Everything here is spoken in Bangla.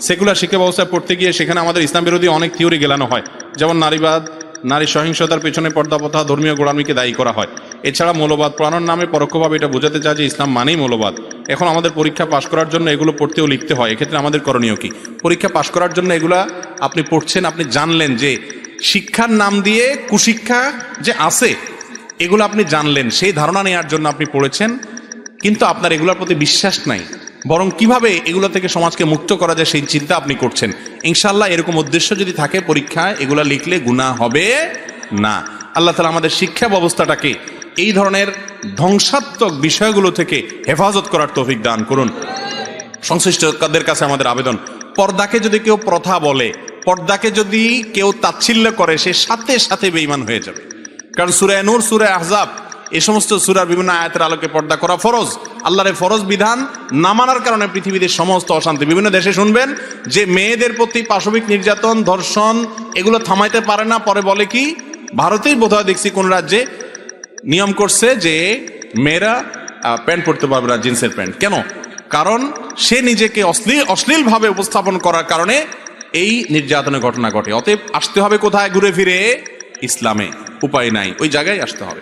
সেকুলার শিক্ষা ব্যবস্থায় পড়তে গিয়ে সেখানে আমাদের ইসলাম বিরোধী অনেক থিওরি গেলানো হয়। যেমন নারীবাদ, নারী সহিংসতার পেছনে পর্দা প্রথা ধর্মীয় গোড়ামিকে দায়ী করা হয়। এছাড়া মৌলবাদ পড়ানোর নামে পরোক্ষভাবে এটা বোঝাতে চায় যে ইসলাম মানেই মৌলবাদ। এখন আমাদের পরীক্ষা পাশ করার জন্য এগুলো পড়তেও লিখতে হয়। এক্ষেত্রে আমাদের করণীয় কি? পরীক্ষা পাশ করার জন্য এগুলা আপনি পড়ছেন, আপনি জানলেন যে শিক্ষার নাম দিয়ে কুশিক্ষা যে আছে, এগুলো আপনি জানলেন। সেই ধারণা নেওয়ার জন্য আপনি পড়েছেন, কিন্তু আপনার এগুলোর প্রতি বিশ্বাস নাই। বরং কীভাবে এগুলো থেকে সমাজকে মুক্ত করা যায় সেই চিন্তা আপনি করছেন। ইনশাল্লাহ এরকম উদ্দেশ্য যদি থাকে পরীক্ষায়, এগুলো লিখলে গুণা হবে না। আল্লাহ তালা আমাদের শিক্ষা ব্যবস্থাটাকে এই ধরনের ধ্বংসাত্মক বিষয়গুলো থেকে হেফাজত করার তৌফিক দান করুন। সংশ্লিষ্টদের কাছে আমাদের আবেদন, পর্দাকে যদি কেউ প্রথা বলে, পর্দাকে যদি কেউ তাচ্ছিল্য করে, সে সাথে সাথে বেইমান হয়ে যাবে। কারণ সুরায় নূর সুরায় আহজাব এই সমস্ত সুরার বিভিন্ন আয়াতের আলোকে পর্দা করা ফরজ। আল্লাহর ফরজ বিধান না মানার কারণে পৃথিবীতে সমস্ত অশান্তি বিভিন্ন দেশে শুনবেন যে মেয়েদের প্রতি পাশবিক নির্যাতন, ধর্ষণ, এগুলো থামাইতে পারে না। পরে বলে কি, ভারতেই বোধহয় দেখছি কোন রাজ্যে নিয়ম করছে যে মেয়েরা প্যান্ট পরতে পারবে না, জিন্সের প্যান্ট। কেন? কারণ সে নিজেকে অশ্লীল, অশ্লীলভাবে উপস্থাপন করার কারণে এই নির্যাতনের ঘটনা ঘটে। অতএব আসতে হবে কোথায়? ঘুরে ফিরে ইসলামে। উপায় নাই। ওই জায়গায় আসতে হবে।